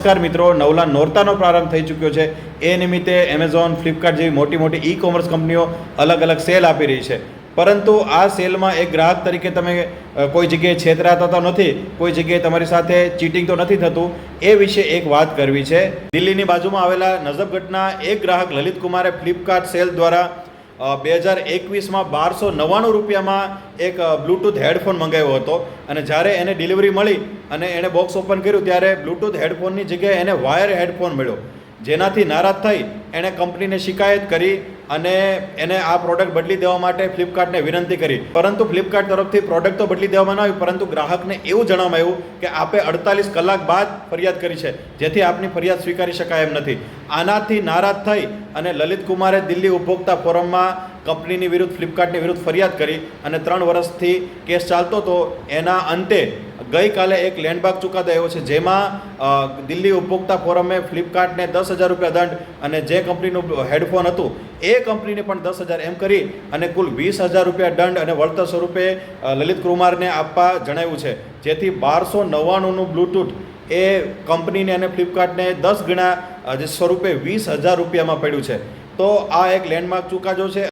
નમસ્કાર મિત્રો, નવલા નોરતાનો પ્રારંભ થઈ ચૂક્યો છે. એ નિમિત્તે એમેઝોન ફ્લિપકાર્ટ જેવી મોટી મોટી ઈ કોમર્સ કંપનીઓ અલગ અલગ સેલ આપી રહી છે. પરંતુ આ સેલમાં એક ગ્રાહક તરીકે તમે કોઈ જગ્યાએ છેતરાતા તો નથી, કોઈ જગ્યાએ તમારી સાથે ચીટિંગ તો નથી થતું. એ વિશે એક વાત કરવી છે. દિલ્હીની બાજુમાં આવેલા નજફગઢના એક ગ્રાહક લલિત કુમારે ફ્લિપકાર્ટ સેલ દ્વારા બે હજાર એકવીસમાં બારસો નવ્વાણું રૂપિયામાં એક બ્લૂટૂથ હેડફોન મંગાવ્યો હતો. અને જ્યારે એને ડિલિવરી મળી અને એણે બોક્સ ઓપન કર્યું ત્યારે બ્લૂટૂથ હેડફોનની જગ્યાએ એને વાયર હેડફોન મળ્યો. જેનાથી નારાજ થઈ એણે કંપનીને શિકાયત કરી અને એને આ પ્રોડક્ટ બદલી દેવા માટે ફ્લિપકાર્ટને વિનંતી કરી. પરંતુ ફ્લિપકાર્ટ તરફથી પ્રોડક્ટ તો બદલી દેવામાં ન આવી પરંતુ ગ્રાહકને એવું જણાવવામાં આવ્યું કે આપે અડતાલીસ કલાક બાદ ફરિયાદ કરી છે, જેથી આપની ફરિયાદ સ્વીકારી શકાય એમ નથી. આનાથી નારાજ થઈ અને લલિત કુમારે દિલ્હી ઉપભોક્તા ફોરમમાં કંપનીની વિરુદ્ધ ફ્લિપકાર્ટની વિરુદ્ધ ફરિયાદ કરી અને ત્રણ વર્ષથી કેસ ચાલતો હતો. એના અંતે ગઈકાલે એક લેન્ડબાગ ચુકાદો આવ્યો છે, જેમાં દિલ્હી ઉપભોક્તા ફોરમે ફ્લિપકાર્ટને દસ હજાર રૂપિયા દંડ અને જે કંપનીનું હેડફોન હતું, એ કંપનીને પણ દસ હજાર એમ કરી અને કુલ વીસ હજાર રૂપિયા દંડ અને વળતર સ્વરૂપે લલિત કુમારને આપવા જણાવ્યું છે. જેથી બારસો નવ્વાણુંનું બ્લૂટૂથ એ કંપનીને અને ફ્લિપકાર્ટને દસ ગણા જે સ્વરૂપે વીસ હજાર રૂપિયામાં પડ્યું છે. તો આ એક લેન્ડમાર્ક ચુકાદો છે.